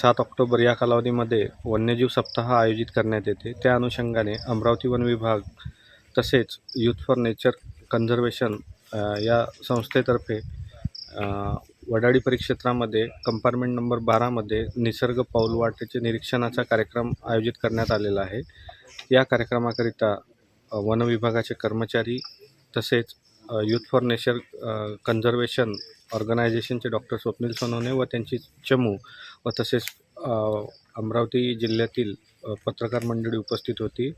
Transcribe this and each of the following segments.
सात ऑक्टोबर या कालावधीमध्ये वन्यजीव सप्ताह आयोजित करण्यात येते. त्या अनुषंगाने अमरावती वन विभाग तसेच यूथ फॉर नेचर कन्झर्वेशन या संस्थेतर्फे वडाळी परिक्षेत्रामध्ये कंपार्टमेंट नंबर बारामध्ये निसर्ग पाऊलवाटेचे निरीक्षणाचा कार्यक्रम आयोजित करण्यात आलेला आहे. या कार्यक्रमाकरिता वन विभागाचे कर्मचारी तसेच यूथ फॉर नेचर कन्झर्वेशन ऑर्गनायझेशनचे डॉक्टर स्वप्नील सोनवणे व त्यांची चमू व तसेच अमरावती जिल्ह्यातील पत्रकार मंडळी उपस्थित होती.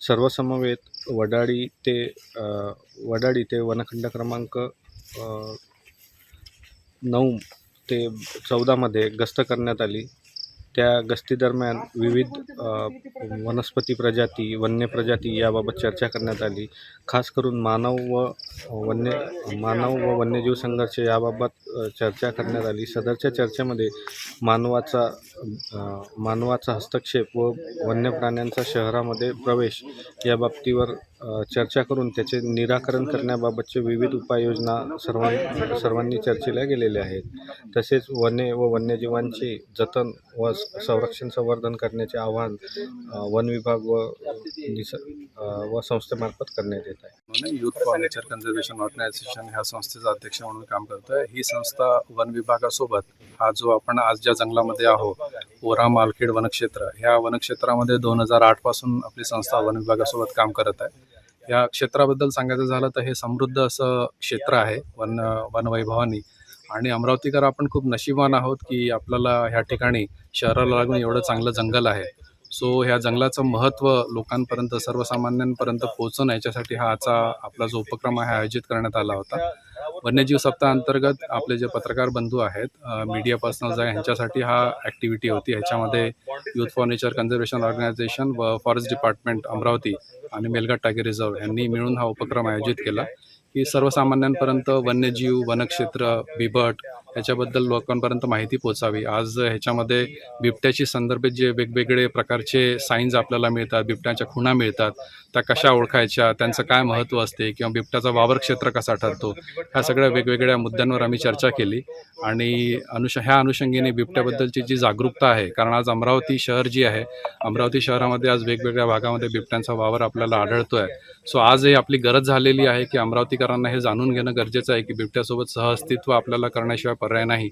सर्वसमवेत वडाळी ते वडाळी ते वनखंड क्रमांक नऊ ते चौदामध्ये गस्त करण्यात आली. त्या गस्तीदरम्यान विविध वनस्पती प्रजाती वन्य प्रजाती याबाबत चर्चा करण्यात आली. खास करून मानव व वन्य मानव व वन्यजीव संघर्ष याबाबत चर्चा करण्यात आली. सदरच्या चर्चेमध्ये मानवाचा मानवाचा हस्तक्षेप व वन्य प्राण्यांचा शहरामध्ये प्रवेश या बाबतीवर चर्चा करून त्याचे निराकरण करण्याबाबतचे विविध उपाययोजना सर्वां सर्वांनी चर्चेला गेलेल्या आहेत. तसेच वने व वन्यजीवांचे जतन व संरक्षण संवर्धन करण्याचे आवाहन वन विभाग व निस व संस्थेमार्फत करण्यात येत आहे. म्हणून youth for nature conservation organisation ह्या संस्थेचा अध्यक्ष म्हणून काम करतो आहे ही संस्था वन विभागासोबत हा जो आपण आज ज्या जंगलामध्ये आहो ओरा मालखेड वनक्षेत्र. ह्या वनक्षेत्रामध्ये दोन हजार आठपासून आपली संस्था वन विभागासोबत काम करत आहे. या क्षेत्राबद्दल सांगायचं झालं तर हे समृद्ध असं क्षेत्र आहे वन वनवैभवानी आणि अमरावतीकर आपण खूप नशिबान आहोत की आपल्याला ह्या ठिकाणी शहराला लागून एवढं चांगलं जंगल आहे. सो ह्या जंगलाचं महत्त्व लोकांपर्यंत सर्वसामान्यांपर्यंत पोहोचणं याच्यासाठी हा आजचा आपला जो उपक्रम आहे आयोजित करण्यात आला होता. वन्यजीव सप्ताह अंतर्गत आपले जे पत्रकार बंधू आहेत मीडिया पर्सनल्स आहे ह्यांच्यासाठी हा ॲक्टिव्हिटी होती. ह्याच्यामध्ये youth for nature conservation organisation व फॉरेस्ट डिपार्टमेंट अमरावती आणि मेलघाट टायगर रिझर्व यांनी मिळून हा उपक्रम आयोजित केला. की सर्वसामान्यांपर्यंत वन्यजीव वनक्षेत्र बिबट ह्याच्याबद्दल लोकांपर्यंत माहिती पोचावी आज ह्याच्यामध्ये बिबट्याशी संदर्भित जे वेगवेगळे प्रकारचे साईन्स आपल्याला मिळतात बिबट्याच्या खुणा मिळतात त्या कशा ओळखायच्या त्यांचं काय महत्त्व असते किंवा बिबट्याचा वावर क्षेत्र कसा ठरतो ह्या सगळ्या वेगवेगळ्या मुद्द्यांवर आम्ही चर्चा केली. आणि अनुष ह्या अनुषंगीने बिबट्याबद्दलची जी जागरूकता आहे कारण आज अमरावती शहर जी आहे अमरावती शहरामध्ये आज वेगवेगळ्या भागामध्ये बिबट्यांचा वावर आपल्याला आढळतो आहे सो आज हे आपली गरज झालेली आहे की अमरावतीकरांना हे जाणून घेणं गरजेचं आहे की बिबट्यासोबत सहअस्तित्व आपल्याला करण्याशिवाय पर्याय नाही.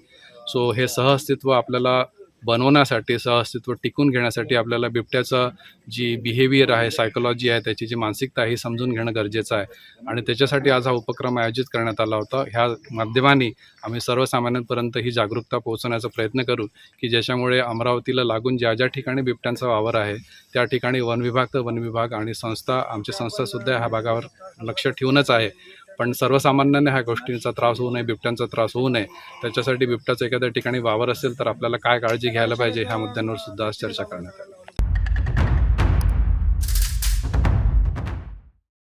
सो हे सहअस्तित्व आपल्याला बनवण्यासाठी सहअस्तित्व टिकून घेण्यासाठी आपल्याला बिबट्याचं जी बिहेवियर आहे सायकोलॉजी आहे त्याची जी मानसिकता आहे ही समजून घेणं गरजेचं आहे. आणि त्याच्यासाठी आज हा उपक्रम आयोजित करण्यात आला होता. ह्या माध्यमाने आम्ही सर्वसामान्यांपर्यंत ही जागरूकता पोहोचवण्याचा प्रयत्न करू की ज्याच्यामुळे अमरावतीला लागून ज्या ज्या ठिकाणी बिबट्यांचा वावर आहे त्या ठिकाणी वन विभाग तर वन विभाग आणि संस्था आमची संस्थासुद्धा ह्या भागावर लक्ष ठेवूनच आहे. पण सर्वसामान्यांना ह्या गोष्टींचा त्रास होऊ नये बिबट्यांचा त्रास होऊ नये. त्याच्यासाठी बिबट्याचं एखाद्या ठिकाणी वावर असेल तर आपल्याला काय काळजी घ्यायला पाहिजे ह्या मुद्द्यांवर सुद्धा आज चर्चा करण्यात आली.